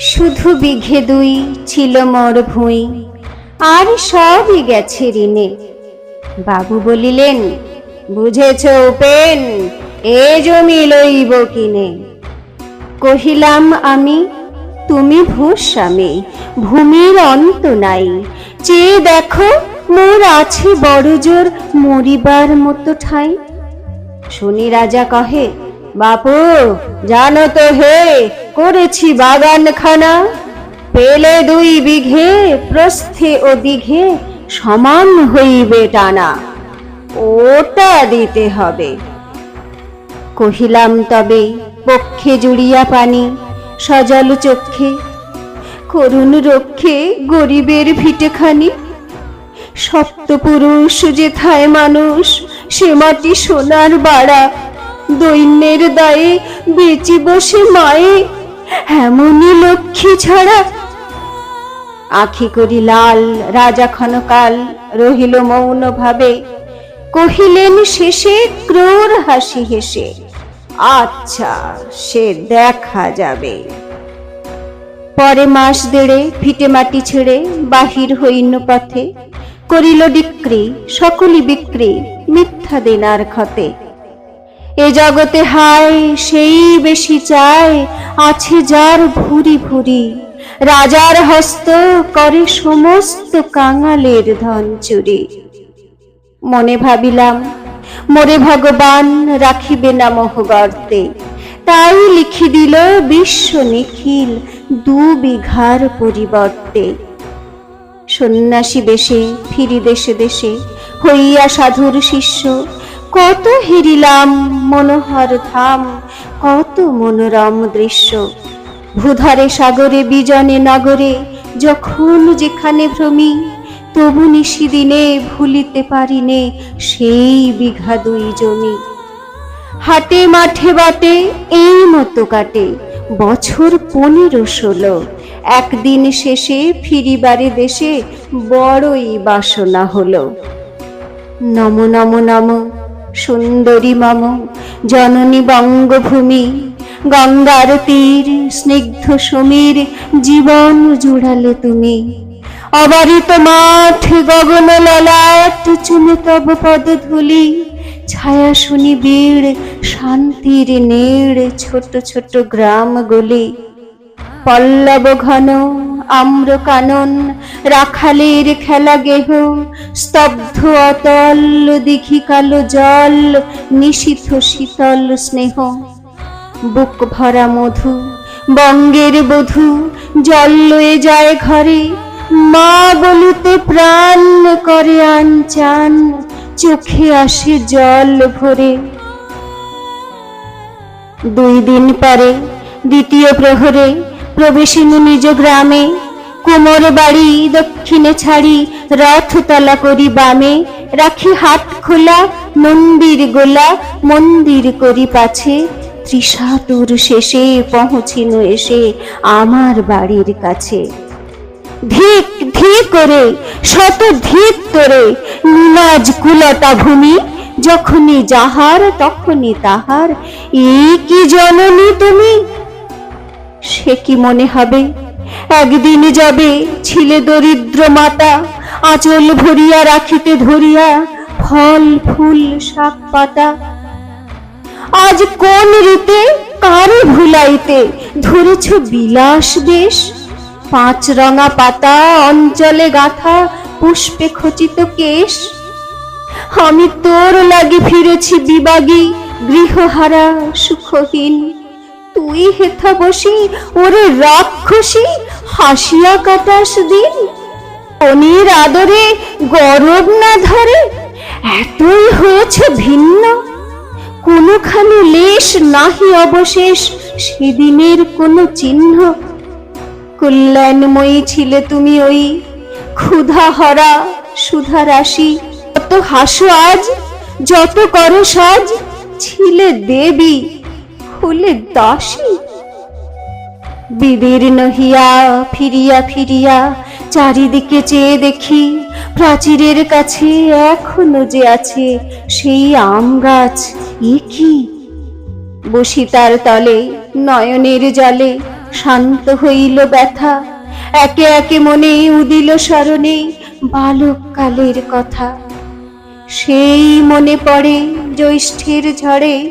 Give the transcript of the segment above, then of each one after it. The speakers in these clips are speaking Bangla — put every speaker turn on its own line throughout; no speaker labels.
শুধু বিঘে দুই ছিল মোর ভুঁই, আর সবই গেছে ঋণে। বাবু বলিলেন, বুঝেছ উপেন, এ জমি লইব কিনে? কহিলাম, আমি, তুমি ভূস্বামী ভূমির অন্ত নাই। চেয়ে দেখো, মোর আছে বড় জোর মরিবার মতো ঠাই। শুনি রাজা কহে বাপু, জানো তো হে, করেছি বাগানখানা। পেলে দুই বিঘে, প্রস্থে ও দিঘে সমান হইবে টানা। ওটা দিতে হবে। কহিলাম তবে, পক্ষে জুড়িয়া পানি, সজল চক্ষে। করুণ রক্ষে গরিবের ভিটেখানি। সপ্তপুরুষ যেথায় মানুষ, সে মাটি সোনার বাড়া দৈন্যের দায়ে বেঁচে বসে মায়ে, এমনই লক্ষ্মী ছাড়া। আখি করি লাল, রাজা ক্ষণকাল রহিল মৌন ভাবে কহিলেন, শেষে ক্রোর হাসি হেসে আচ্ছা সে দেখা যাবে। পরে মাস দেড়ে ভিটে মাটি ছেড়ে বাহির হইন পথে করিল বিক্রি সকলি বিক্রি মিথ্যা দেনার ক্ষতে। এ জগতে হায়, সেই বেশি চায়, আছে যার ভুরি ভুরি। রাজার হস্ত করে সমস্ত কাঙালের ধন চুরি। মনে ভাবিলাম, মোরে ভগবান রাখিবে না মোহগর্তে তাই লিখি দিল বিশ্ব নিখিল দু বিঘার পরিবর্তে। সন্ন্যাসী বেশে ফিরি দেশে দেশে, হইয়া সাধুর শিষ্য কত হিরিলাম মনোহর ধাম, কত মনোরম দৃশ্য। ভূধারে সাগরে, বিজনে নগরে, যখন যেখানে ভ্রমি, তবু নিশিদিনে ভুলিতে পারিনে সেই বিঘা দুই জমি। হাটে, মাঠে, বাটে, এই মতো কাটে বছর পনেরো ষোলো। একদিন শেষে ফিরিবারে দেশে বড়ই বাসনা হলো। নম নম নম সুন্দরী মম, জননী বঙ্গভূমি, গঙ্গার তীর, স্নিগ্ধ সমীর, জীবন জুড়ালে তুমি। অবারিত মাঠ, গগন ললাট চুমে তব পদ ধুলি, ছায়া শুনি বীর, শান্তির নীড় ছোট ছোট গ্রাম গলি পল্লব ঘন আম্র কানন রাখালের খেলা গেহ, স্তব্ধ অতল, দিঘি কালো জল, নিশীথ শীতল স্নেহ। বুক ভরা মধু, বঙ্গের বধূ, জল লয়ে যায় ঘরে, মা বলিতে প্রাণ করে আনচান, চোখে আসে জল ভরে। দুই দিন পরে, দ্বিতীয় প্রহরে প্রবেশিনী নিজ গ্রামে, কোমর বাড়ি দক্ষিণে ছাড়ি, রথ তলা করি বামে, রাখি হাত খোলা, মন্দির গোলা, মন্দির করি পাছে। ত্রিশাতুর শেষে পৌঁছিনু এসে আমার বাড়ির কাছে। ধিক ধিক করে, শত ধিক করে নীলাজ কুলতা ভূমি, যখনই যাহার তখনই তাহার। এই কি জননী তুমি? সে কি মনে হবে? একদিন যাবে ছিলে দরিদ্র মাতা, আঁচল ভরিয়া রাখিতে ধরিয়া ফল, ফুল, শাক, পাতা। আজ কোন রীতে কারে ভুলাইতে ধরেছ বিলাস বেশ পাঁচ রঙা পাতা, অঞ্চলে গাথা পুষ্পে খচিত কেশ। আমি তোর লাগি ফিরেছি বিবাগী, গৃহহারা সুখহীন। তুই হেথা বসি, ওরে রাক্ষসী, হাসিয়া কাটাস দিন। অনির আদরে গরব না ধরে, এতই হয়েছে ভিন্ন। কোনোখানে লেশ নাহি অবশেষ, সেদিনের কোনো চিহ্ন। কল্যাণময়ী ছিলে তুমি ওই ক্ষুধা হরা সুধা রাশি। কত হাসো আজ, যত করো সাজ, ছিলে দেবী হলে দাসী বিদীর্ণ হিয়া ফিরিয়া ফিরিয়া চারিদিকে চেয়ে দেখি প্রাচীরের কাছে এখনও যে আছে সেই আম গাছ। এ কি? বসি তার তলে নয়নের জলে শান্ত হইল ব্যথা। একে একে মনে উদিল স্মরণে বালককালের কথা। সেই মনে পড়ে জ্যৈষ্ঠের ঝড়ে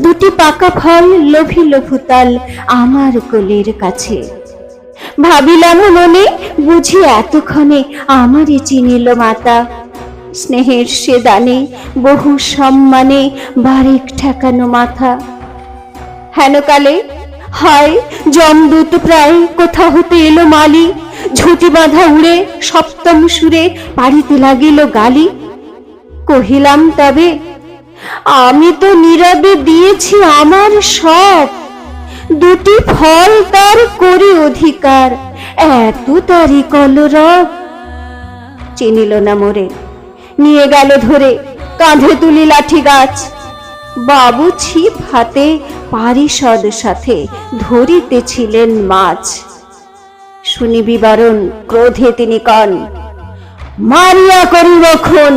দুটি পাকা ফল লোভিল ভূতাল আমার কোলের কাছে। ভাবিলাম মনে, বুঝি এতক্ষণে আমারই চিনিল মাতা। স্নেহের সে দানে, বহু সম্মানে বারেক ঠেকানো মাথা। হেনকালে হায় জমদূত প্রায় কোথা হতে এলো মালি। ঝুটি বাঁধা উড়ে, সপ্তম সুরে পাড়িতে লাগিল গালি। কহিলাম, তবে আমি তো নীরবে দিয়েছি আমার সব। দুটি ফল তার করি অধিকার, এত তারি কলরব। চিনিল না মোরে, নিয়ে গেল ধরে, কাঁধে তুলি লাঠি গাছ। বাবু ছিপ হাতে পারিষদ সাথে ধরিতেছিলেন মাছ। শুনি বিবরণ ক্রোধে তিনি কন, মারিয়া করিব খুন।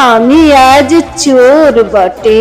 আমি আজ চোর বটে।